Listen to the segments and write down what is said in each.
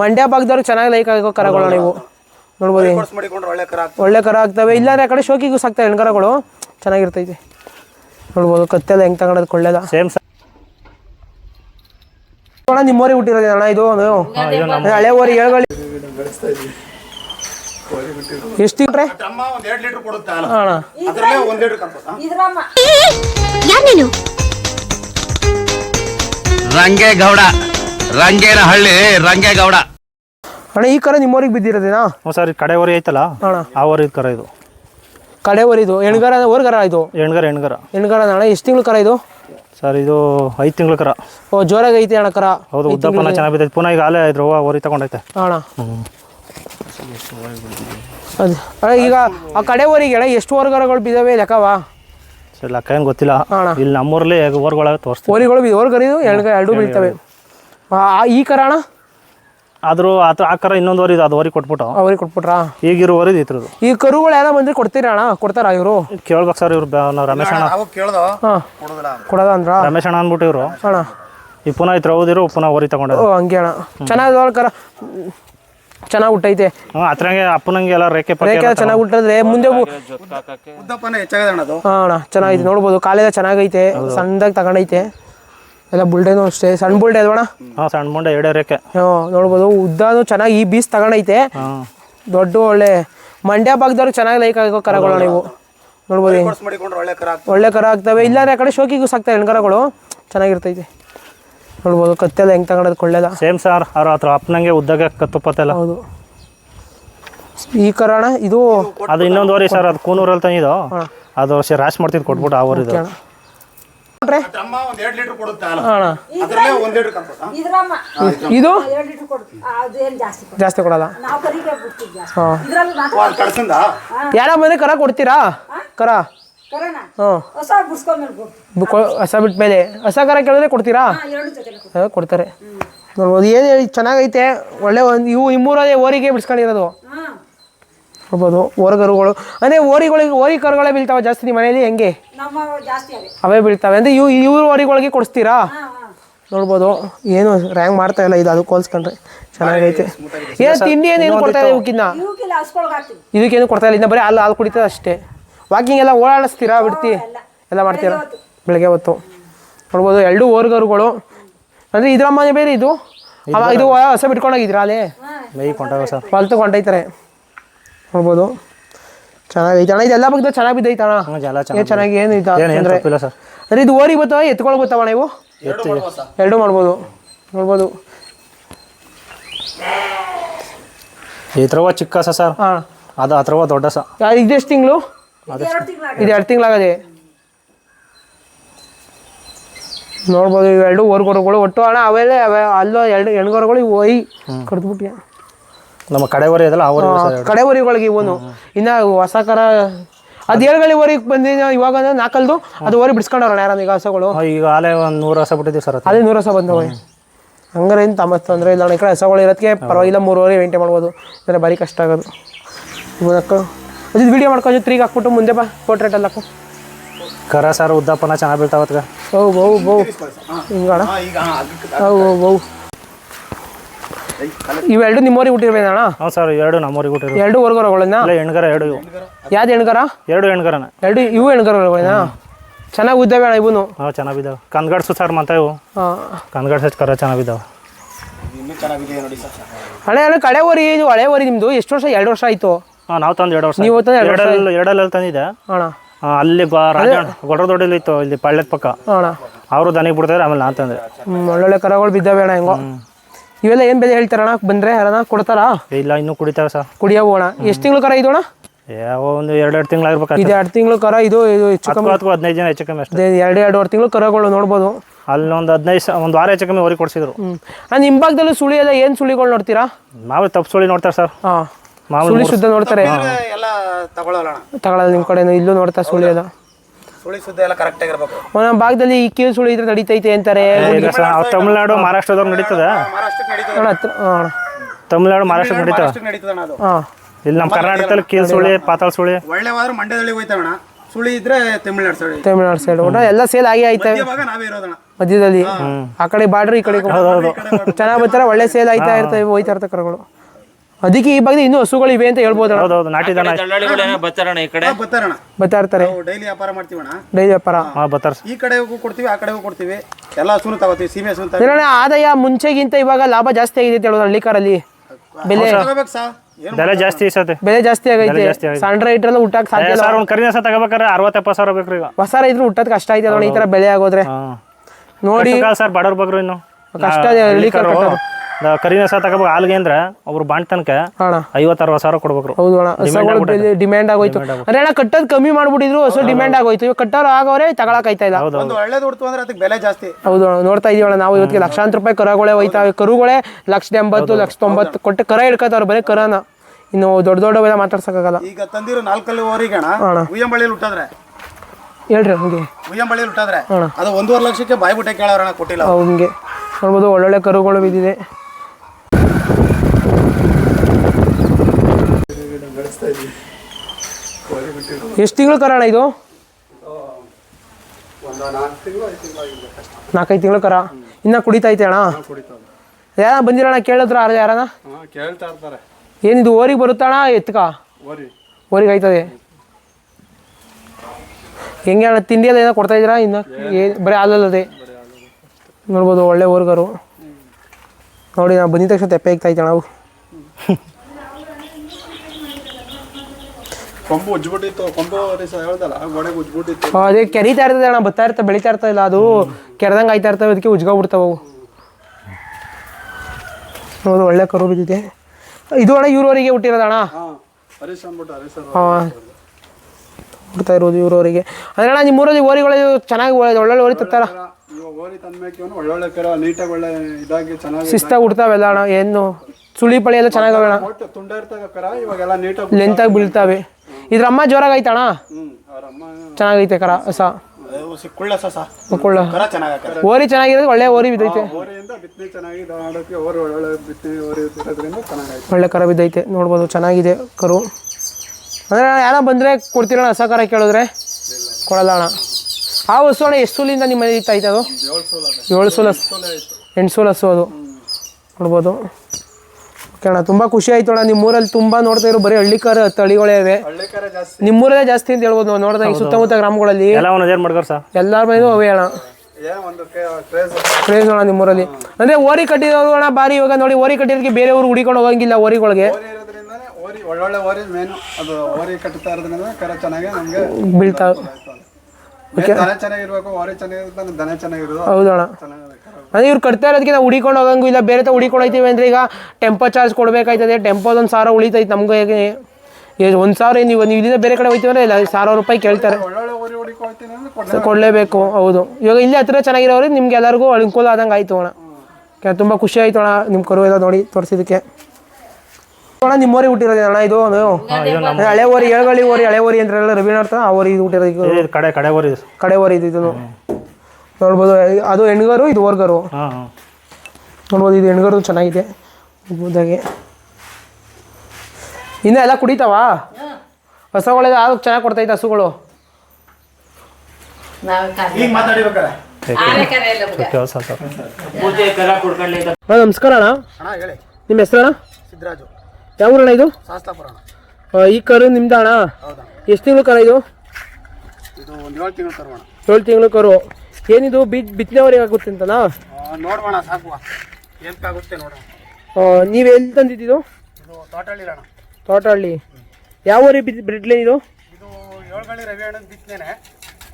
ಮಂಡ್ಯ ಭಾಗದವ್ರಿಗೆ ಚೆನ್ನಾಗಿ ಲೈಕ್ ಆಗೋ ಕರಗಳು ನೀವು. ನೋಡ್ಬೋದು. ಒಳ್ಳೆ ಕರ ಆಗ್ತದೆ. ಒಳ್ಳೆ ಕರ ಆಗ್ತವೆ. ಇಲ್ಲಾಂದ್ರೆ ಆ ಕಡೆ ಶೋಕಿಗೂ ಸಾಕ್ತವೆ ಹೆಣ್ಕರಗಳು ಚೆನ್ನಾಗಿರ್ತೈತಿ. ನೋಡ್ಬೋದು ಕತ್ತೆಲ್ಲ ಹೆಂಗೆ ತಗೊಂಡೋದು ಕೊಳ್ಳೆಲ್ಲ. ಸೇಮ್ ಸರ್ ಅಣ್ಣ ನಿಮ್ಮೋರಿಗೆ ಹುಟ್ಟಿರೋದು ಅಣ್ಣ ಇದು ಹಳೆ ಓರಿ ಏಳುಗಳು ಎಷ್ಟು ಅಣ್ಣ ಅದ್ರಲ್ಲೇ ಒಂದ್ ರಂಗೇನಹಳ್ಳಿ ರಂಗೇಗೌಡ. ಅಣ್ಣ ಈ ಕರ ನಿಮ್ಮವ್ರಿಗೆ ಬಿದ್ದಿರೋದೇನಾ? ಹ್ಞೂ ಸರ್ ಕಡೆ ಓರಿ ಐತಲ್ಲ? ಅಣ್ಣ. ಆ ಓರಿ ಕರ ಇದು. ಕಡೆ ಓರಿದು ಹೆಣ್ಗರ ಹೊರ್ಗರ ಇದು? ಎಣ್ಗರ ಹೆಣ್ಗರ. ಎಣ್ಗಾರ ಅಣ್ಣ ಎಷ್ಟು ತಿಂಗಳು ಕರ ಇದು? ಸರ್ ಇದು ಐದು ತಿಂಗಳ ಕರ. ಓ ಜೋರಾಗಿ ಐತೆ ಅಣ್ಣ ಕರ. ಹೌದು ಉದ್ದಪ್ಪನ ಚೆನ್ನಾಗಿ ಬಿದ್ದೈತೆ. ಪುನಃ ಈಗ ಆಲೇ ಇದ್ರ ಓರಿ ತಗೊಂಡೈತೆ ಅಣ್ಣ. ಅದು. ಅಣ್ಣ ಈಗ ಆ ಕಡೆ ಓರಿಗೆ ಅಣ್ಣ ಎಷ್ಟು ಹೊರ್ಗರಗಳು ಬಿದ್ದಾವೆ ಲೆಕ್ಕವಾ? ಸರ್ ಲೆಕ್ಕ ಏನು ಗೊತ್ತಿಲ್ಲ. ಅಣ್ಣ. ಇಲ್ಲಿ ನಮ್ಮೂರಲ್ಲಿ ಹೊರ್ಗೊಳಗೆ ತೋರಿಸ್ತೀವಿ. ಓರಿಗಳು ಬಿ ಎಣ್ಗ ಎರಡು ಎರಡು ಬೀಳ್ತವೆ. ಈ ಕರ ಅಣ್ಣ? ಆದರೂ ಆತ ಆ ಕರ ಇನ್ನೊಂದು ವರಿ ಇದು ಅದು ವರಿ ಕೊಟ್ಬಿಟ್ಟು. ಅವ್ರಿಗೆ ಕೊಟ್ಬಿಟ್ರಾ? ಈಗಿರೋ ವರಿದು ಇತ್ರದು ಈ ಕರುಗಳು ಯಾರ ಬಂದ್ರೆ ಕೊಡ್ತೀರಾ ಅಣ್ಣ? ಕೊಡ್ತಾರಾ ಇವರು? ಕೇಳ್ಬೇಕು ಸರ್ ಇವ್ರು ಬ- ನಾವು ರಮೇಶ್ ಅಣ್ಣ ನಾವು ಕೇಳ್ದೋ? ಹಾಂ. ಕೊಡುದಿಲ್ಲ ಅಂತ. ಕೊಡೋದ ಅಂದ್ರ? ರಮೇಶ್ ಅಣ್ಣ ಅಂದ್ಬಿಟ್ಟು ಇವರು. ಅಣ್ಣ. ಈ ಪುನಃ ಇತ್ರ ಹೌದಿರು ಪುನಃ ವರಿ ಓ ತಗೊಂಡಿದ್ರು ಹಂಗೆ ಅಣ್ಣ. ಚೆನ್ನಾಗಿ ಕರ. ಚೆನ್ನಾಗಿ ಹುಟ್ಟೈತೆ. ಹ್ಞೂ ಹತ್ರಂಗೆ ಅಪ್ಪನಂಗೆ ಎಲ್ಲ ರೇಖೆ ಪಕ್ಕೆ ರೇಖೆ ಚೆನ್ನಾಗಿ ಹುಟ್ಟಿದ್ರೆ ಮುಂದೆ ಉ- ಉದ್ದಪ್ಪನ ಹೆಚ್ಚಾಗದೆ ಅಣ್ಣ ಅದು. ಹಾ ಅಣ್ಣ. ಚೆನ್ನಾಗೈತೆ ನೋಡ್ಬೋದು ಕಾಲೆಲ್ಲ ಚೆನ್ನಾಗೈತೆ. ಸಣ್ಣದಾಗಿ ತಗೊಂಡೈತೆ. ಎಲ್ಲ ಬುಲ್ಡೆನೂ ಅಷ್ಟೇ. ಸಣ್ಣ ಬುಲ್ಡೆ ಅಲ್ವಣ ಹಾಂ ಸಣ್ಣ ಮುಂಡೆ ಎರಡೇ ರೇಖೆ ಹ್ಞೂ ನೋಡ್ಬೋದು. ಉದ್ದಾನು ಚೆನ್ನಾಗಿ ಈ ಬೀಸ್ ತಗೊಂಡೈತೆ. ಹಾಂ. ದೊಡ್ಡ ಒಳ್ಳೆ ಮಂಡ್ಯ ಭಾಗದವ್ರಿಗೆ ಚೆನ್ನಾಗಿ ಲೈಕ್ ಆಗೋ ಕರಗಳು ನೀವು. ನೋಡ್ಬೋದು. ಒಳ್ಳೆ ಕರ ಆಗ್ತದೆ. ಒಳ್ಳೆ ಕರ ಆಗ್ತವೆ. ಇಲ್ಲಾಂದ್ರೆ ಆ ಕಡೆ ಶೋಕಿಗೂ ಸಾಕ್ತವೆ ಹೆಣ್ಕರಗಳು ಚೆನ್ನಾಗಿರ್ತೈತೆ. ನೋಡ್ಬೋದು. ಕತ್ತೆಲ್ಲ ಹೆಂಗೆ ತಗೊಂಡೋದು ಕೊಳ್ಳೆಲ್ಲ. ಸೇಮ್ ಸರ್ ಅವ್ರ ಹತ್ರ ಅಪ್ಪನಂಗೆ ಉದ್ದಗೆ ಕತ್ತುಪ್ಪತ್ತೆಲ್ಲ ಹೌದು. ಈ ಕರ ಇದು ಅದು ಇನ್ನೊಂದು ವರಿ ಸರ್ ಅದು ಕೂನೂರಲ್ಲಿ ತಂದಿದ್ದು? ಅದು ವರ್ಷ ರಾಶ್ ಮಾಡ್ತಿದ್ದು ಕೊಟ್ಬಿಟ್ಟು ಆ ಓರಿದು ಇದ್ರಮ್ಮ ಇದು? ಜಾಸ್ತಿ ಜಾಸ್ತಿ ಕೊಡಲ್ಲ? ಯಾರ ಬಂದ್ರೆ ಕರ ಕೊಡ್ತೀರಾ? ಕರ? ಹೊಸ ಬಿಟ್ಟ ಮೇಲೆ. ಹಸ ಕರ ಕೇಳಿದ್ರೆ ಕೊಡ್ತೀರಾ? ಹಾಂ ಎರಡು ಜೊತೆ ಕೊಡು. ಕೊಡ್ತಾರೆ. ನೋಡ್ಬೋದು ಏನು ಚೆನ್ನಾಗೈತೆ. ಒಳ್ಳೆ ಒಂದು ಇವು ಇಮ್ಮೂರದೇ ಓರಿಗೆ ಬಿಡ್ಸ್ಕೊಂಡಿರೋದು. ಹಾಂ. ನೋಡ್ಬೋದು ಹೊರಗರುಗಳು ಅಂದರೆ ಓರಿಗಳಿಗೆ ಓರಿ ಕರುಗಳೇ ಬೀಳ್ತಾವೆ ಜಾಸ್ತಿ ನಿಮ್ಮ ಮನೇಲಿ ಹೆಂಗೆ? ನಮ್ಮ ಜಾಸ್ತಿ ಅವೆ. ಅವೇ ಬೀಳ್ತಾವೆ. ಅಂದರೆ ಇವು ಇವ್ರ ಓರಿಗಳಿಗೆ ಕೊಡಿಸ್ತೀರಾ? ನೋಡ್ಬೋದು. ಏನು ರ್ಯಾಂಕ್ ಮಾಡ್ತಾ ಇಲ್ಲ ಇದು ಅದು ಹೋಲ್ಸ್ಕೊಂಡ್ರೆ ಚೆನ್ನಾಗೈತೆ. ಏನು ತಿಂಡಿ ಏನೇನು ಕೊಡ್ತಾ ಇದೆ ಇವಕ್ಕಿನ್ನ? ಇದಕ್ಕೇನು ಕೊಡ್ತಾ ಇಲ್ಲ ಇನ್ನ ಬರೀ ಅಲ್ಲಿ ಹಾಲು ಕುಡಿತದೆ ಅಷ್ಟೇ. ವಾಕಿಂಗ್ ಎಲ್ಲ ಓಡಾಡಿಸ್ತೀರಾ ಬಿಡ್ತಿ? ಎಲ್ಲ. ಮಾಡ್ತೀರಾ? ಬೆಳಗ್ಗೆ ಹೊತ್ತು. ನೋಡ್ಬೋದು ಎರಡು ಓರ್ಗರುಗಳು. ಅಂದರೆ ಇದ್ರ ಮನೆ ಬೇರೆ ಇದು? ಇದು ಹೊಸ ಬಿಟ್ಕೊಂಡೋಗಿದ್ದೀರಾ ಅಲ್ಲೇ? ಮೈ ಕೊಂಡಾಗ ಸರ್ ಹೊಲ್ತು ಕೊಂಡೈತಾರೆ ನೋಡ್ಬೋದು. ಚೆನ್ನಾಗೈತೆ ಅಣ್ಣ ಇದೆಲ್ಲ ಬಗ್ಗೆ ಚೆನ್ನಾಗಿ ಬಿದ್ದೈತೆ ಅಣ್ಣ ಎಲ್ಲ ಏನು ಚೆನ್ನಾಗಿ ಏನು ಇದು ಏನು ಏನು ಅಂದರೆ ಸರ್. ಅಂದರೆ ಇದು ಓರಿ ಬರ್ತಾವ ಎತ್ಕೊಳಕ್ ಬರ್ತಾವ ನೀವು ಎರಡು ಮಾಡ್ಬೋದು ನೋಡ್ಬೋದು. ಈ ಥರವ ಚಿಕ್ಕ ಸ ಸರ್. ಹಾಂ. ಅದು ಆ ಥರವ ದೊಡ್ಡ ಸ. ಇದೆಷ್ಟು ತಿಂಗಳು? ಇದು ಎರಡು ತಿಂಗಳಾಗದೆ. ನೋಡ್ಬೋದು ಇವೆರಡು ಎರಡು ಓರ್ಗೊರುಗಳು ಒಟ್ಟು ಅಣ್ಣ ಅವೆಲ್ಲ ಅವೆ ಅಲ್ಲೋ ಎರಡು ಹೆಣ್ಗೊರುಗಳು ಇವು ಕಡ್ದ್ಬಿಟ್ಟಿ ನಮ್ಮ ಕಡೆವರಿ ಅದಲ್ಲ ಅವರು ಆ ಓರಿ ಸರ್ ಕಡೆ ಊರಿಗಳಿಗೆ ಇವನು ಇನ್ನ ಹೊಸ ಕರ ಅದು ಏಳುಗಳಿ ಊರಿಗೆ ಬಂದಿನ ಇವಾಗ ಅಂದ್ರೆ ನಾಲ್ಕಲ್ದು ಅದು ಓರಿ ಬಿಡ್ಸ್ಕೊಂಡವ್ರಣ ಯಾರನ್ನ ಈಗ ಹಸಗಳು. ಈಗ ಆಲೆ ಒಂದು ನೂರು ಹಸ ಬಿಟ್ಟಿದ್ದೀವಿ ಸರ್ ಅದು ನೂರು ಹಸ ಬಂದವೆ. ಹಂಗಾರೆ ಏನು ತಮ್ಮತ್ತು ತೊಂದರೆ ಇಲ್ಲ. ಈ ಕಡೆ ಹಸಗಳು ಇರೋದಕ್ಕೆ ಪರವಾಗಿಲ್ಲ ಮೂರುವರೆ ಮೇಂಟೈನ್ ಮಾಡ್ಬೋದು. ಅಂದರೆ ಭಾರಿ ಕಷ್ಟ ಆಗೋದು. ಇವಕ್ಕ ಅದು ವಿಡಿಯೋ ಮಾಡ್ಕೊಂಡು ತ್ರೀಗೆ ಹಾಕ್ಬಿಟ್ಟು ಮುಂದೆ ಬಾ ಪೋರ್ಟ್ರೇಟ್ ಹಾಕು ಕರ ಸರ್ ಉದ್ದಪ್ಪನ ಚೆನ್ನಾಗಿ ಬೀಳ್ತಾವತ್ಗ ಓ ಬೌ ಬೌ ಹಿಂಗಣ ಓ ಬೌ ಇವೆರಡು ನಿಮ್ಮೂರಿಗೆ ಹುಟ್ಟಿರ್ಬೇಕಣ್ಣ? ಹ್ಞೂ ಸರ್ ಎರಡು ನಮ್ಮೂರಿಗೆ ಹುಟ್ಟಿರು ಎರಡು ಹೊರಗೊರಗಳನ್ನ ಅಲ್ಲ ಹೆಣ್ಗರ ಎರಡು ಇವು. ಯಾವ್ದು ಹೆಣ್ಗರ? ಎರಡು ಹೆಣ್ಗರನ. ಎರಡು ಇವು ಹೆಣ್ಗರಗಳನ್ನ ಚೆನ್ನಾಗಿ ಉದ್ದಾವೆ ಅಣ್ಣ ಇವನು? ಹಾಂ ಚೆನ್ನಾಗಿ ಬಿದ್ದಾವೆ ಕನ್ಗಡ್ಸು ಸರ್ ಮತ್ತೆ ಇವು. ಹಾಂ. ಕನ್ಗಡ್ಸು ಕರ ಚೆನ್ನಾಗಿ ಬಿದ್ದಾವೆ ಇನ್ನೂ ಚೆನ್ನಾಗಿದೆ ನೋಡಿ ಸರ್ ಹಳೆ ಹಳೆ ಕಡೆ ಓರಿ ಇದು ಹಳೆ ಓರಿ ನಿಮ್ಮದು ಎಷ್ಟು ವರ್ಷ? ಎರಡು ವರ್ಷ ಆಯಿತು. ಹಾಂ ನಾವು ತಂದು ಎರಡು ವರ್ಷ ನೀವು ತಂದು ಎರಡು ವರ್ಷ ಎರಡಲ್ಲಿ ಎರಡಲ್ಲಿ ತಂದಿದ್ದೆ ಅಣ್ಣ. ಆ, ಅಲ್ಲಿ ಗೊಡ್ರ ದೊಡ್ಡಲ್ಲಿ ಇತ್ತು ಇಲ್ಲಿ ಪಳ್ಳದ ಪಕ್ಕ. ಅಣ್ಣ. ಅವರು ದನಿಗೆ ಬಿಡ್ತಾರೆ ಆಮೇಲೆ ನಾನು ತಂದೆ. ಹ್ಮ್, ಒಳ್ಳೊಳ್ಳೆ ಕರಗಳು ಬಿದ್ದಾವೆ ಅಣ್ಣ ಹೆಂಗೋ. ಇವೆಲ್ಲ ಏನು ಬೆಲೆ ಹೇಳ್ತಾರಣ ಬಂದರೆ ಯಾರಣ್ಣ ಕೊಡ್ತಾರಾ? ಇಲ್ಲ ಇನ್ನೂ ಕುಡಿತಾವೆ ಸರ್. ಕುಡಿಯೋಣ ಅಣ್ಣ. ಎಷ್ಟು ತಿಂಗಳು ಕರ ಇದೋಣ ಯಾವ ಒಂದು ಎರಡೆರಡು ತಿಂಗಳಾಗಿರ್ಬೇಕು ಇದು ಎರಡು ತಿಂಗಳು ಕರ ಇದು ಇದು ಹೆಚ್ಚು ಕಮ್ಮಿ. ಹದಿನೈದು ಜನ ಹೆಚ್ಚು ಕಮ್ಮಿ ಅಷ್ಟೇ. ಎರಡು ಎರಡೂವರೆ ತಿಂಗಳು ಕರಗಳು ನೋಡ್ಬೋದು. ಅಲ್ಲಿ ಒಂದು ಹದಿನೈದು ಒಂದು ವಾರ ಹೆಚ್ಚು ಕಮ್ಮಿ ಹೊರಗೆ ಕೊಡಿಸಿದ್ರು. ಹ್ಞೂ ನಾನು ನಿಮ್ಮ ಭಾಗದಲ್ಲೂ ಸುಳಿ ಎಲ್ಲ ಏನು ಸುಳಿಗಳು ನೋಡ್ತೀರಾ? ನಾವು ತಪ್ಪು ಸುಳಿ ನೋಡ್ತಾರೆ ಸರ್. ಹಾಂ. ಮಾಮೂಲಿ ಸುಳಿ ಶುದ್ಧ ನೋಡ್ತಾರೆ. ಎಲ್ಲ ತಗೊಳ್ಳಲ್ಲ ನಿಮ್ಮ ಕಡೆನೂ ಇಲ್ಲೂ ನೋಡ್ತಾರೆ ಸುಳಿ ಎಲ್ಲ. ಸುಳಿ ಸುದ್ದ ಎಲ್ಲ ಕರೆಕ್ಟ್ ಆಗಿರ್ಬೇಕು. ಒಂದೊಂದು ಭಾಗದಲ್ಲಿ ಈ ಕೀಳು ಸುಳಿ ಇದ್ರೆ ನಡೀತೈತೆ ಅಂತಾರೆ. ತಮಿಳ್ನಾಡು ಮಹಾರಾಷ್ಟ್ರದವ್ರು ನಡೀತದ? ಮಹಾರಾಷ್ಟ್ರಕ್ಕೆ ನಡೀತದೆ. ಅಣ್ಣ ಹತ್ರ ಹಾಂ ಅಣ್ಣ ತಮಿಳ್ನಾಡು ಮಹಾರಾಷ್ಟ್ರ ನಡೀತದ? ಮಹಾರಾಷ್ಟ್ರಕ್ಕೆ ಅದು. ಹಾಂ. ಇಲ್ಲಿ ನಮ್ಮ ಕರ್ನಾಟಕದಲ್ಲಿ ಕೀಲ್ ಸುಳಿ ಪಾತಾಳ ಸುಳಿ. ಒಳ್ಳೆವಾದ್ರೆ ಮಂಡ್ಯದಲ್ಲಿ ಹೋಯ್ತವೆ ಸುಳಿ ಇದ್ರೆ ತಮಿಳ್ನಾಡು ಸೈಡ್ ತಮಿಳ್ನಾಡು ಸೈಡ್ ಒಟ್ಟು ಎಲ್ಲ ಸೇಲ್ ಆಗಿ ಆಯ್ತಾ? ಇವಾಗ ನಾವೇ ಇರೋದಣ್ಣ ಮಧ್ಯದಲ್ಲಿ? ಆ ಕಡೆ ಬಾರ್ಡ್ರ್ ಈ ಕಡೆ ಚೆನ್ನಾಗಿ ಬರ್ತಾರೆ ಒಳ್ಳೆ ಸೇಲ್ ಆಯ್ತಾ ಇರ್ತವೆ ಹೋಯ್ತಾ ಇರ್ತಾರೆ ಕರುಗಳು. ಅದಕ್ಕೆ ಈ ಬಗ್ಗೆ ಇನ್ನೂ ಹಸುಗಳು ಇವೆ ಅಂತ ಹೇಳ್ಬೋದು ಅಣ್ಣ ಹೌದೌದು ನಾಟಿ ದನ. ದಳ್ಳಾಳಿಗಳೇನೋ ಬರ್ತಾರಣ್ಣ ಈ ಕಡೆ? ಬತ್ತರಣ ಬತ್ತಾರ್ತಾರೆ. ನಾವು ಡೈಲಿ ವ್ಯಾಪಾರ ಮಾಡ್ತೀವಣ ಡೈಲಿ ವ್ಯಾಪಾರ? ಹಾಂ. ಬರ್ತಾರೆ ಈ ಕಡೆಗೂ ಕೊಡ್ತೀವಿ ಆ ಕಡೆಗೂ ಕೊಡ್ತೀವಿ. ಎಲ್ಲ ಹಸುನು ತಗೋತೀವಿ ಸೀಮೆ ಹಸುನು ಅಣ್ಣ ಆದಾಯ ಮುಂಚೆಗಿಂತ ಇವಾಗ ಲಾಭ ಜಾಸ್ತಿ ಆಗಿದೆ ಅಂತ ಹೇಳೋದು ಹಳ್ಳಿಕಾರಲ್ಲಿ ಬೆಲೆ ತಗೋಬೇಕು ಸಾ ಏನು ಬೆಲೆ ಜಾಸ್ತಿ ಸತೆ. ಬೆಲೆ ಜಾಸ್ತಿ ಆಗೈತೆ. ಬೆಲೆ ಜಾಸ್ತಿ ಆಗೈತೆ. ಸಣ್ಣ ರೈಟ್ರೆಲ್ಲ ಹುಟ್ಟಕ್ಕೆ ಸಾಧ್ಯ ಇಲ್ಲ. ಸರ್ ಒಂದು ಕರಿನ ಸಹ ತಗೋಬೇಕಾದ್ರೆ ಅರವತ್ತು ಎಪ್ಪತ್ತು ಸಾವಿರ ಬೇಕ್ರಿ ಈಗ. ಹೊಸ ರೈತರು ಊಟಕ್ಕೆ ಕಷ್ಟ ಐತೆ ನೋಡಿ ಈ ತರ ಬೆಳೆ ಆಗೋದ್ರೆ. ಹಾಂ. ನೋಡಿ. ಸರ್ ಬಡವ್ರ ಬಗ್ರು ಇನ್ನು. ಕಷ್ಟ ಇದೆ, ಹಳ್ಳಿಕಾರ. ಕಟ್ಟೋದು. ಕರಿನ ಸಹ ತಗೋಬೇಕು. ಹಾಲ್ಗೆ ಅಂದ್ರೆ ಅವ್ರು ಬಾಂಡ್ ತನಕ ಅಣ್ಣ. ಐವತ್ತು ಅರವತ್ತು ಸಾವಿರ ಕೊಡ್ಬೇಕು ಹೌದು ಅಣ್ಣ. ಡಿಮ್ಯಾಂಡ್ ಆಗೋಯ್ತು. ಅಂದ್ರೆ ಅಣ್ಣ ಕಟ್ಟೋದು ಕಮ್ಮಿ ಮಾಡ್ಬಿಟ್ಟಿದ್ರು ಹೊಸ ಡಿಮ್ಯಾಂಡ್ ಆಗೋಯ್ತು. ಇವಾಗ ಕಟ್ಟೋರು ಆಗೋರೆ ತಗೊಳಕ್ ಆಯ್ತಾ ಇಲ್ಲ. ಹೌದು ಒಂದು ಒಳ್ಳೇದು ಹುಡ್ತು ಅಂದ್ರೆ ಅದಕ್ಕೆ ಬೆಲೆ ಜಾಸ್ತಿ. ಹೌದು ಅಣ್ಣ ನೋಡ್ತಾ ಅಣ್ಣ ನಾವು ಇವತ್ತಿಗೆ ಲಕ್ಷಾಂತರ ರೂಪಾಯಿ ಕರಗಳೇ ಹೋಯ್ತಾವೆ ಕರುಗಳೇ ಲಕ್ಷದ ಎಂಬತ್ತು ಲಕ್ಷ ತೊಂಬತ್ತು ಕೊಟ್ಟು ಕರ ಹಿಡ್ಕೋತಾವ್ರು ಬರೀ ಕರನ. ಇನ್ನು ದೊಡ್ಡ ದೊಡ್ಡವೆಲ್ಲ ಮಾತಾಡ್ಸಕ್ಕಾಗಲ್ಲ. ಈಗ ತಂದಿರೋ ನಾಲ್ಕಲ್ಲಿ ಓರಿಗಣ ಅಣ್ಣ. ಉಯ್ಯಂಬಳ್ಳಿಲಿ ಹುಟ್ಟಿದ್ರೆ. ಹೇಳ್ರಿ ಹಂಗೆ ಉಯ್ಯಂಬಳ್ಳಿಲಿ ಹುಟ್ಟಿದ್ರೆ. ಅದು ಒಂದೂವರೆ ಲಕ್ಷಕ್ಕೆ ಬಾಯ್ಬಿಟ್ಟೆ ಕೇಳೋರಣ ಕೊಟ್ಟಿಲ್ಲ ಹಿಂಗೆ ನೋಡ್ಬೋದು ಒಳ್ಳೊಳ್ಳೆ ಕರುಗಳು ಬಿದ್ದಿದೆ. ಎಷ್ಟು ತಿಂಗಳು ಕರ ಇದು? ನಾಲ್ಕೈದು ತಿಂಗಳು ಕರ? ಇನ್ನ ಕುಡಿತೈತೆ ಅಣ್ಣ? ಯಾರ ಬಂದಿರೋಣ ಕೇಳಿದ್ರ ಯಾರ ಯಾರನ ಕೇಳ್ತಾ ಇರ್ತಾರೆ. ಏನಿದು ಓರಿಗೆ ಬರುತ್ತಣ ಎತ್ಕ ಓರಿ. ಓರಿಗೆ ಆಯ್ತದೆ ಹೆಂಗೆ ಅಣ್ಣ ತಿಂಡಿ ಎಲ್ಲ ಏನೋ ಕೊಡ್ತಾ ಇದ್ದೀರಾ ಇನ್ನ? ಏನು ಬರೀ ಹಾಲಲ್ಲದೆ? ನೋಡ್ಬೋದು ಒಳ್ಳೆ ಓರ್ಗರು ನೋಡಿ ನಾವು ಬಂದಿದ ತಕ್ಷಣ ತೆಪ್ಪೆ ಇಕ್ತಾ ಇದ್ದೆ ನಾವು ಕೊಂಬು ಉಜ್ಬಿಟ್ಟಿತ್ತು ಕೊಂಬು ರೀ ಹೇಳ್ದಲ್ಲ ಗೋಡೆಗೆ ಉಜ್ಬಿಟ್ಟಿತ್ತು ಆ, ಅದೇ ಕೆರಿತಾ ಇರ್ತದೆ ಅಣ್ಣ ಬರ್ತಾ ಇರ್ತಾ ಬೆಳಿತಾ ಇಲ್ಲ ಅದು ಕೆರೆದಂಗೆ ಆಯ್ತಾ ಇರ್ತವೆ ಅದಕ್ಕೆ ಉಜ್ಗೋಗ್ಬಿಡ್ತಾವೆ ಅವು. ನೋಡು ಒಳ್ಳೆ ಕರು ಬಿದ್ದಿದೆ. ಇದು ಅಣ್ಣ ಇವ್ರವರಿಗೆ ಹುಟ್ಟಿರೋದ ಅಣ್ಣ? ಹಾ ಹರೀಶ್ ಅಂದ್ಬಿಟ್ಟು ಹರೀಶ್ ಅವ್ರು. ಹಾಂ. ಹುಡ್ತಾ ಇರೋದು ಇವ್ರವರಿಗೆ. ಅಂದ್ರೆ ಅಣ್ಣ ನಿಮ್ಮ ಊರಲ್ಲಿ ಓರಿಗಳು ಚೆನ್ನಾಗಿ ಒಳ್ಳೆ ಒಳ್ಳೊಳ್ಳೆ ಓರಿ ತತ್ತಾರ ಇವಾಗ ಓರಿ ತಂದ್ಮೇಲೆ ಇವನು ಒಳ್ಳೊಳ್ಳೆ ಕರ ನೀಟಾಗಿ ಒಳ್ಳೆ ಇದಾಗಿ ಚೆನ್ನಾಗಿ ಶಿಸ್ತಾಗಿ ಹುಡ್ತಾವೆಲ್ಲ ಅಣ್ಣ ಏನು? ಸುಳಿ ಪಳಿ ಎಲ್ಲ ಚೆನ್ನಾಗಿ ತುಂಡ ಕರ ಇವಾಗೆಲ್ಲ ನೀಟಾಗಿ ಲೆಂತಾಗಿ ಬೀಳ್ತಾವೆ. ಇದ್ರ ಅಮ್ಮ ಅಮ್ಮ ಚೆನ್ನಾಗೈತೆ ಕರ ಹೊಸ ಓರಿ ಚೆನ್ನಾಗಿರೋದು ಒಳ್ಳೆ ಓರಿ ಬಿದ್ದೈತೆ. ಒಳ್ಳೆ ಕರ ಬಿದ್ದೈತೆ ನೋಡ್ಬೋದು ಚೆನ್ನಾಗಿದೆ ಕರು. ಅಂದರೆ ಯಾರ ಬಂದರೆ ಕೊಡ್ತೀರಣ್ಣ ಹೊಸ ಕರ ಕೇಳಿದ್ರೆ? ಕೊಡಲ್ಲ ಅಣ್ಣ ಆ ಹಸು ಅಣ್ಣ ಎಷ್ಟು ಸೂಲಿಂದ ನಿಮ್ಮ ಮನೆ ಇತ್ತೈತೆ ಅದು. ಏಳು ಸೂಲ ಎಂಟು ಸೂಲ ಹಸು ಅದು ನೋಡ್ಬೋದು. ಓಕೆ ತುಂಬಾ ಖುಷಿ ಆಯ್ತು ಅಣ್ಣ. ನಿಮ್ಮೂರಲ್ಲಿ ತುಂಬ ನೋಡ್ತಾ ಇರೋ ಬರೀ ಹಳ್ಳಿ ಕರ ತಳಿಗಳೇ ಇವೆ. ನಿಮ್ಮೂರಲ್ಲೇ ಜಾಸ್ತಿ ಅಂತ ಹೇಳ್ಬೋದು ನಾವು ನೋಡಿದಾಗ ಈ ಸುತ್ತಮುತ್ತ ಗ್ರಾಮಗಳಲ್ಲಿ. ಎಲ್ಲ ಒಂದು ಏನು ಮಾಡ್ತಾರೆ ಸರ್. ಎಲ್ಲರ ಮನೆಯೂ ಅವೇ ಅಣ್ಣ. ಏನ್ ಒಂದು ಕ್ರೇಜ್ ಅಣ್ಣ ನಿಮ್ಮೂರಲ್ಲಿ. ಅಂದ್ರೆ ಓರಿ ಕಟ್ಟಿರೋರು ಅಣ್ಣ ಬಾರಿ ಇವಾಗ ನೋಡಿ ಓರಿ ಕಟ್ಟಿರೋದಕ್ಕೆ ಬೇರೆ ಊರು ಹುಡಿಕೊಂಡು ಹೋಗಂಗಿಲ್ಲ ಓರಿಗಳಿಗೆ. ಓರಿ ಇರೋದ್ರಿಂದಾನೆ ಓರಿ ಒಳ್ಳೊಳ್ಳೆ ಓರಿ ಮೇನು ಅದು ಓರಿ ಕಟ್ತಾ ಇರೋದ್ರಿಂದ ಕರ ಚೆನ್ನಾಗಿ ನಮ್ಗೆ ದನ ಚೆನ್ನಾಗಿರ್ಬೇಕು ಓರಿ ಚೆನ್ನಾಗಿರ್ತಾನೆ ದನ ಚೆನ್ನಾಗಿರೋದು. ಹೌದಣ್ಣ ಅಂದ್ರೆ ಇವ್ರು ಕಟ್ತಾ ಇರೋದಕ್ಕೆ ನಾವು ಹುಡಿಕೊಂಡು ಹೋಗಂಗೂ ಇಲ್ಲ ಬೇರೆ ತ ಹುಡಿಕೊಂಡು ಹೋಗ್ತೀವಿ ಅಂದರೆ ಈಗ ಟೆಂಪೋ ಚಾರ್ಜ್ ಕೊಡಬೇಕಾಯ್ತದೆ. ಟೆಂಪೋದೊಂದು ಸಾವಿರ ಉಳಿತೈತೆ ನಮ್ಗೆ. ಒಂದು ಸಾವಿರ ನೀವು ನೀವು ಇಲ್ಲಿಂದ ಬೇರೆ ಕಡೆ ಹೋಯ್ತೀವಿ ಅಂದ್ರೆ ಇಲ್ಲ ಸಾವಿರ ರೂಪಾಯಿ ಕೇಳ್ತಾರೆ. ಕೊಡಲೇಬೇಕು. ಹೌದು. ಇವಾಗ ಇಲ್ಲೇ ಹತ್ತಿರ ಚೆನ್ನಾಗಿರೋರು ನಿಮ್ಗೆ ಎಲ್ಲರಿಗೂ ಅನುಕೂಲ ಆದಂಗೆ ಆಯಿತು ಅಣ್ಣ. ತುಂಬ ಖುಷಿ ಆಯಿತು ಅಣ್ಣ ನಿಮ್ಮ ಕರು ಎಲ್ಲ ನೋಡಿ ತೋರಿಸಿದಕ್ಕೆ ಅಣ್ಣ ನಿಮ್ಮೋರಿ ಹುಟ್ಟಿರೋದು ಅಣ್ಣ ಇದು? ಅದು ಅದೇ ಹಳೆ ಓರಿ ಎಳಗಳಿ ಓರಿ ಹಳೆ ಓರಿ ಅಂದ್ರೆ ರವೀಣ ಆ ಓರಿ ಇದು ಹುಟ್ಟಿರೋದು ಕಡೆ ಕಡೆ ಓರಿ ಕಡೆ ಓರಿ ಇದು. ನೋಡ್ಬೋದು ಅದು ಹೆಣ್ಗರು ಇದು ಓರ್ಗರು ಹಾಂ ಹಾಂ. ನೋಡ್ಬೋದು ಇದು ಹೆಣ್ಗರು ಚೆನ್ನಾಗಿದೆ. ಹೋಗ್ಬೋದಾಗೆ ಇನ್ನ ಎಲ್ಲ ಕುಡಿತಾವ? ಹಸುಗಳೆಲ್ಲ ಹಾಲು ಚೆನ್ನಾಗಿ ಕೊಡ್ತೈತೆ ಹಸುಗಳು? ಅಣ್ಣ ನಮಸ್ಕಾರ ಅಣ್ಣ. ಅಣ್ಣ ಹೇಳಿ. ನಿಮ್ಮ ಹೆಸರು ಅಣ್ಣ ಸಿದ್ದರಾಜು ಯಾವ ಊರಣ್ಣ ಇದು? ಶಾಸ್ತಾಪುರ ಅಣ್ಣ. ಈ ಕರು ನಿಮ್ದ ಅಣ್ಣ? ಹೌದಾ ಎಷ್ಟು ತಿಂಗಳು ಕರ ಇದು? ಏಳು ತಿಂಗಳು ಕರು. ಏನಿದು? ಬಿದ್ ಬಿತ್ತನೆವರೆಗೆ ಆಗುತ್ತೆ ಅಂತನಾ? ನೋಡೋಣ ಸಾಕು. ಎಂತಾಗುತ್ತೆ ನೋಡೋಣ ನೀವು ಎಲ್ಲಿ ತಂದಿದ್ದು ಇದು ತೋಟಹಳ್ಳಿ ಅಣ್ಣ. ತೋಟಹಳ್ಳಿ. ಯಾವ ಊರಿ ಬ್ರಿಡ್ಲೇನ್ ಇದು? ಇದು ಏಳ್ಗಳಿ ರವಿ ಅಣ್ಣನ ಬಿತ್ತನೆ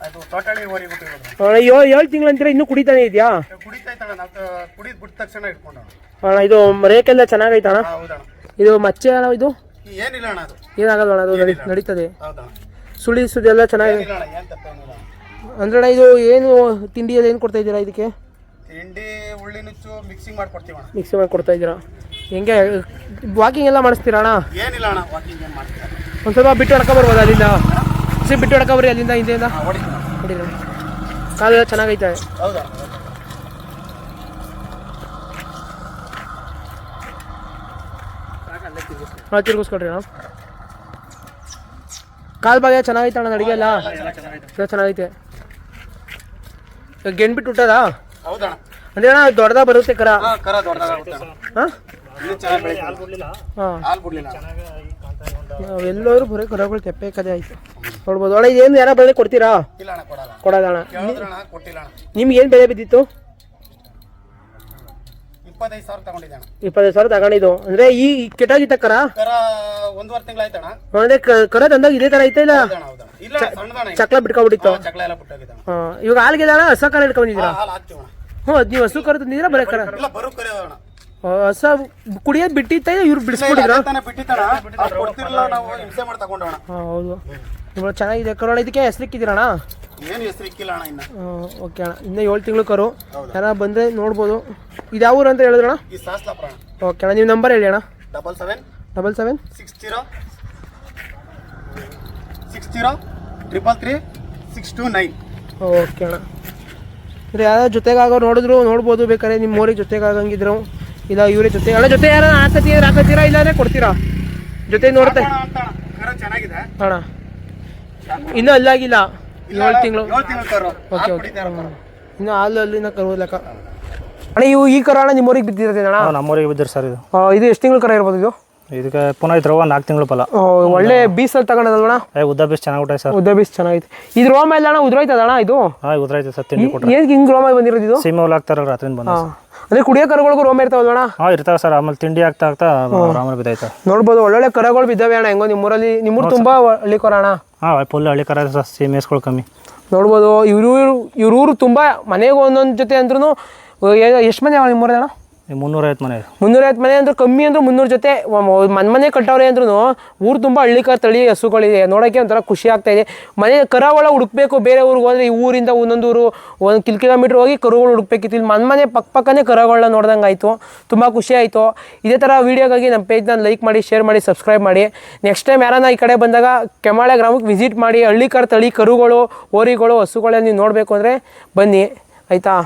ಅದು ತೋಟಹಳ್ಳಿ ಓರಿ ಬಿಟ್ಟಿರೋದು. ಅಣ್ಣ ಏಳು ಏಳು ತಿಂಗಳು ಅಂತೀರ ಇನ್ನೂ ಕುಡಿತಾನೆ ಇದೆಯಾ? ಕುಡಿತೈತಣ್ಣ ನಾವು ಕುಡಿದ್ ಬಿಟ್ಟ ತಕ್ಷಣ ಇಟ್ಕೊಂಡಣ ಅಣ್ಣ ಇದು ರೇಖೆಲ್ಲ ಚೆನ್ನಾಗೈತೆ ಅಣ್ಣ ಹೌದಣ್ಣ. ಇದು ಮಚ್ಚೆ ಅಣ್ಣ ಇದು? ಏನಿಲ್ಲ ಅಣ್ಣ ಅದು. ಏನಾಗಲ್ಲ ಅಣ್ಣ ಅದು? ನಡಿ ನಡೀತದೆ. ಹೌದಣ್ಣ. ಸುಳಿ ಸುದ್ದಿ ಎಲ್ಲ ಚೆನ್ನಾಗಿ ಏನಿಲ್ಲ ಅಣ್ಣ ಏನು ತಪ್ಪೇನಿಲ್ಲ ಅಂದ್ರೆ ಅಣ್ಣ ಇದು ಏನು ತಿಂಡಿಯಲ್ಲಿ ಏನು ಕೊಡ್ತಾ ಇದ್ದೀರಾ ಇದಕ್ಕೆ? ತಿಂಡಿ ಉಳ್ಳಿ ನುಚ್ಚು ಮಿಕ್ಸಿಂಗ್ ಮಾಡ್ಕೊಡ್ತೀವಿ ಅಣ್ಣ ಮಿಕ್ಸಿ ಮಾಡಿ ಕೊಡ್ತಾ ಇದ್ದೀರಾ? ಹೆಂಗೆ ವಾಕಿಂಗ್ ಎಲ್ಲ ಮಾಡಿಸ್ತೀರಾ ಅಣ್ಣ? ಏನಿಲ್ಲ ಅಣ್ಣ ವಾಕಿಂಗ್ ಏನು ಮಾಡ್ತೀವಿ. ಒಂದು ಸ್ವಲ್ಪ ಬಿಟ್ಟು ಹೊಡ್ಕೊ ಬರ್ಬೋದು ಅಲ್ಲಿಂದ? ಸಿ ಬಿಟ್ಟು ಹೊಡ್ಕೊ ಬರ್ರಿ ಅಲ್ಲಿಂದ ಹಿಂದೆಯಿಂದ. ಹೊಡಿತೀವಿ ಹೊಡಿರಿ ಕಾಲೆಲ್ಲ ಚೆನ್ನಾಗೈತೆ. ಹೌದಾ? ಹಾಂ ತಿರ್ಗಿಸ್ಕೊಡ್ರಿ ಅಣ್ಣ. ಕಾಲು ಭಾಗ ಚೆನ್ನಾಗೈತೆ ಅಣ್ಣ ಅಡುಗೆ ಎಲ್ಲ ಎಲ್ಲ ಚೆನ್ನಾಗೈತೆ. ಗೆಣ್ ಬಿಟ್ಟು ಹುಟ್ಟದಾ? ಹೌದಣ್ಣ. ಅಂದ್ರೆ ಅಣ್ಣ ದೊಡ್ಡದಾಗ ಬರುತ್ತೆ ಕರ? ಹಾ ಕರ ದೊಡ್ಡದಾಗುತ್ತೆ. ಹಾಂ? ಇನ್ನೂ ಚೆನ್ನಾಗಿ ಬೆಳೀತದೆ ಹಾಂ. ಹಾಲು ಬಿಡ್ಲಿಲ್ಲ. ಅಣ್ಣ. ನಾವೆಲ್ಲರೂ ಬರೀ ಕರಗಳು ತೆಪ್ಪೆ ಕದೆ ಆಯ್ತು. ನೋಡ್ಬೋದು. ಅಣ್ಣ ಇದೇನು ಯಾರ ಬೆಳೆ ಕೊಡ್ತೀರಾ? ಇಲ್ಲ ಅಣ್ಣ ಕೊಡಲ್ಲ. ಅಣ್ಣ. ಕೇಳಿದ್ರಣ್ಣ ಕೊಟ್ಟಿಲ್ಲ ಅಣ್ಣ. ನಿಮ್ಗೆ ಏನು ಬೆಲೆ ಬಿದ್ದಿತ್ತು? ಇಪ್ಪತ್ತೈದು ಸಾವಿರ ತಗೊಂಡಿದ್ದೆ ಅಣ್ಣ. ಇಪ್ಪತ್ತೈದು ಸಾವಿರ ತಗೊಂಡಿದ್ದು. ಅಂದ್ರೆ ಈ ಈ ಕೆಟ್ಟಾಗಿತ್ತ ಕರ? ಕರ ಒಂದೂವರೆ ತಿಂಗಳಾಯ್ತಣ್ಣ ಅಂದ್ರೆ ಕ- ಕರ ತಂದಾಗ ಇದೇ ತರ ಐತಾ ಇಲ್ಲ? ಹೌದಣ್ಣ ಹೌದಣ್ಣ. ಇಲ್ಲ. ಚಕ್ಲ ಬಿಟ್ಕೊಬಿಟ್ಟಿತ್ತು. ಹಾ, ಚಕ್ಲ ಎಲ್ಲ ಬಿಟ್ಟಾಗಿದೆ ಹಾಂ ಇವಾಗ ಹಾಲ್ಗೆದಾಣ ಹಸ ಹೊಸ ಕರ ಇಟ್ಕೊಂಡಿದ್ದೀರಾ ಹಾಲು ಹಾಕ್ತೀವಿ ಅಣ್ಣ ಹ್ಞೂ ಅದು ನೀವು ಹಸು ಕರೆ ತಂದಿದ್ದೀರಾ ಬರೀ ಕರ? ಇಲ್ಲ ಬರು ಕರೆ ಅಣ್ಣ ಆ, ಹೊಸ ಕುಡಿಯೋದು ಬಿಟ್ಟಿತ್ತ ಇವ್ರು ಬಿಡಿಸ್ಬಿಟ್ಟಿದ್ರ ಅದೇ ತಾನೇ ಬಿಟ್ಟಿತ್ತಣ್ಣ ಅದು ಕೊಡ್ತಿರ್ಲಿಲ್ಲ ನಾವು ಹಿಂಸೆ ಮಾಡಿ ತಗೊಂಡೋಣ ಹಾಂ ಹೌದು. ತುಂಬ ಚೆನ್ನಾಗಿದೆ. ಕರೋಣ ಇದಕ್ಕೆ ಹೆಸರಿಕ್ಕಿದ್ದೀರಣ್ಣ? ಏನು ಹೆಸರು ಇಕ್ಕಿಲ್ಲ ಅಣ್ಣ ಇನ್ನ. ಓಕೆ ಅಣ್ಣ. ಇನ್ನೂ ಏಳು ತಿಂಗಳು ಕರು. ಯಾರ ಬಂದರೆ ನೋಡ್ಬೋದು. ಇದು ಯಾವ ಊರು ಅಂತ ಹೇಳಿದ್ರಣ್ಣ? ಈ ಪ್ರಾಣ ಓಕೆ ಅಣ್ಣ ನೀವು ನಂಬರ್ ಹೇಳಿ ಅಣ್ಣ. Double seven double seven six zero six zero triple three six two nine okay ಅಣ್ಣ. ಇದು ಯಾರೋ ಜೊತೆಗಾಗೋ ನೋಡಿದ್ರು ನೋಡ್ಬೋದು ಬೇಕಾದ್ರೆ ನಿಮ್ಮ ಊರಿಗೆ ಜೊತೆಗಾಗಂಗಿದ್ರು. ಇಲ್ಲ ಇವರೇ ಜೊತೆ ಅಣ್ಣ ಜೊತೆ ಯಾರು ಹಾಕತ್ತೀರ ಹಾಕತ್ತೀರಾ ಇಲ್ಲಾಂದ್ರೆ ಕೊಡ್ತೀರಾ? ಜೊತೆ ನೋಡ್ತೆ ಕರ ಚೆನ್ನಾಗಿದೆ. ಅಣ್ಣ. ಇನ್ನೂ ಅಲ್ಲಾಗಿಲ್ಲ. ಏಳು ತಿಂಗಳು. ಏಳು ತಿಂಗಳು ಕರು. Okay okay. ಇನ್ನು ಹಾಲು ಅಲ್ಲಿನ ಕರು ಲೆಕ್ಕ. ಅಣ್ಣ ಇವು ಈ ಕರ ಅಣ್ಣ ನಿಮ್ಮ ಊರಿಗೆ ಬಿದ್ದಿರ್ತದೆ ಅಣ್ಣ ನಮ್ಮೂರಿಗೆ ಬಿದ್ದಿರಿ ಸರ್ ಇದು. ಇದು ಎಷ್ಟು ತಿಂಗಳು ಕರ ಇರ್ಬೋದು ಇದು? ಇದಕ್ಕೆ ಪುನಃ ಇದ್ರವ ನಾಲ್ಕು ತಿಂಗಳು ಫಲ. ಒಳ್ಳೆ ಬೀಸಲ್ಲಿ ತಗೊಂಡದಲ್ವಣ ಏ ಉದ್ದ ಬೀಸ್ ಚೆನ್ನಾಗಿ ಊಟ ಸರ್. ಉದ್ದ ಬೀಸ್ ಚೆನ್ನಾಗಿತ್ತು ಇದು ರೋಮ ಎಲ್ಲ ಅಣ್ಣ ಉದ್ರೋಯ್ತದ ಅಣ್ಣ ಇದು? ಹಾಂ ಉದ್ರಾಯ್ತು ಸರ್ ತಿಂಡಿ ಕೊಟ್ಟರೆ ಏನ್ ಹಿಂಗ್ ರೋಮ ಬಂದಿರೋದು ಇದು? ಸೀಮೆ ಹುಲ್ ಹಾಕ್ತಾರಲ್ಲ ರಾತ್ರಿಯಿಂದ ಬಂದು. ಹಾಂ. ಅಂದರೆ ಕುಡಿಯೋ ಕರುಗಳಿಗೂ ರೋಮ ಇರ್ತಾವಲ್ವಣ ಹಾಂ ಇರ್ತಾವೆ ಸರ್ ಆಮೇಲೆ ತಿಂಡಿ ಆಗ್ತಾ ಆಗ್ತಾ ರಾಮನ ಬಿದ್ದಾಯ್ತು ನೋಡ್ಬೋದು ಒಳ್ಳೊಳ್ಳೆ ಕರಗಳು ಬಿದ್ದಾವೆ ಅಣ್ಣ ಹೆಂಗೋ ನಿಮ್ಮೂರಲ್ಲಿ. ನಿಮ್ಮೂರು ತುಂಬ ಹಳ್ಳಿ ಕರ ಅಣ್ಣ. ಹಾಂ ಫುಲ್ ಹಳ್ಳಿ ಕರ ಸರ್ ಎಸ್ಗಳು ಕಮ್ಮಿ. ನೋಡ್ಬೋದು ಇವ್ರು ಇವ್ರ ಊರು ತುಂಬ ಮನೆಗೆ ಒಂದೊಂದು ಜೊತೆ ಅಂದ್ರೂ ಎಷ್ಟು ಮನೆ ಅವ ನಿಮ್ಮೂರಲ್ಲಿ ಅಣ್ಣ? ಮುನ್ನೂರೈವತ್ತು ಮನೆ. ಮುನ್ನೂರೈವತ್ತು ಮನೆ ಅಂದ್ರೆ ಕಮ್ಮಿ ಅಂದ್ರೆ ಮುನ್ನೂರು ಜೊತೆ ಮನೆ ಮನೆ ಕಟ್ಟವ್ರೆ ಅಂದ್ರೂ ಊರು ತುಂಬ ಹಳ್ಳಿಕಾರ ತಳಿ ಹಸುಗಳಿದೆ. ನೋಡೋಕ್ಕೆ ಒಂಥರ ಖುಷಿ ಆಗ್ತಾ ಮನೆ ಕರಾವಳ ಹುಡುಕ್ಬೇಕು, ಬೇರೆ ಊರಿಗೆ ಹೋದ್ರೆ ಈ ಊರಿಂದ ಒಂದೊಂದು ಊರು, ಒಂದು ಕಿಲ್ ಕಿಲೋಮೀಟ್ರ್ ಹೋಗಿ ಕರುಗಳು ಹುಡುಕ್ಬೇಕಿತ್ತು. ಇಲ್ಲಿ ಮನೆ ಮನೆ ಪಕ್ಕ ಪಕ್ಕನೇ ಕರುಗಳನ್ನ ನೋಡ್ದಂಗೆ ಆಯಿತು. ತುಂಬ ಖುಷಿ ಆಯಿತು. ಇದೇ ಥರ ವೀಡಿಯೋಗಾಗಿ ನಮ್ಮ ಪೇಜ್ನ ಲೈಕ್ ಮಾಡಿ ಶೇರ್ ಮಾಡಿ ಸಬ್ಸ್ಕ್ರೈಬ್ ಮಾಡಿ. ನೆಕ್ಸ್ಟ್ ಟೈಮ್ ಯಾರನ್ನ ಈ ಕಡೆ ಬಂದಾಗ ಕೆಮಾಳೆ ಗ್ರಾಮಕ್ಕೆ ವಿಸಿಟ್ ಮಾಡಿ ಹಳ್ಳಿಕರ ತಳಿ ಕರುಗಳು ಓರಿಗಳು ಹಸುಗಳನ್ನ ನೀವು ನೋಡಬೇಕು ಅಂದರೆ ಬನ್ನಿ. ಆಯಿತಾ?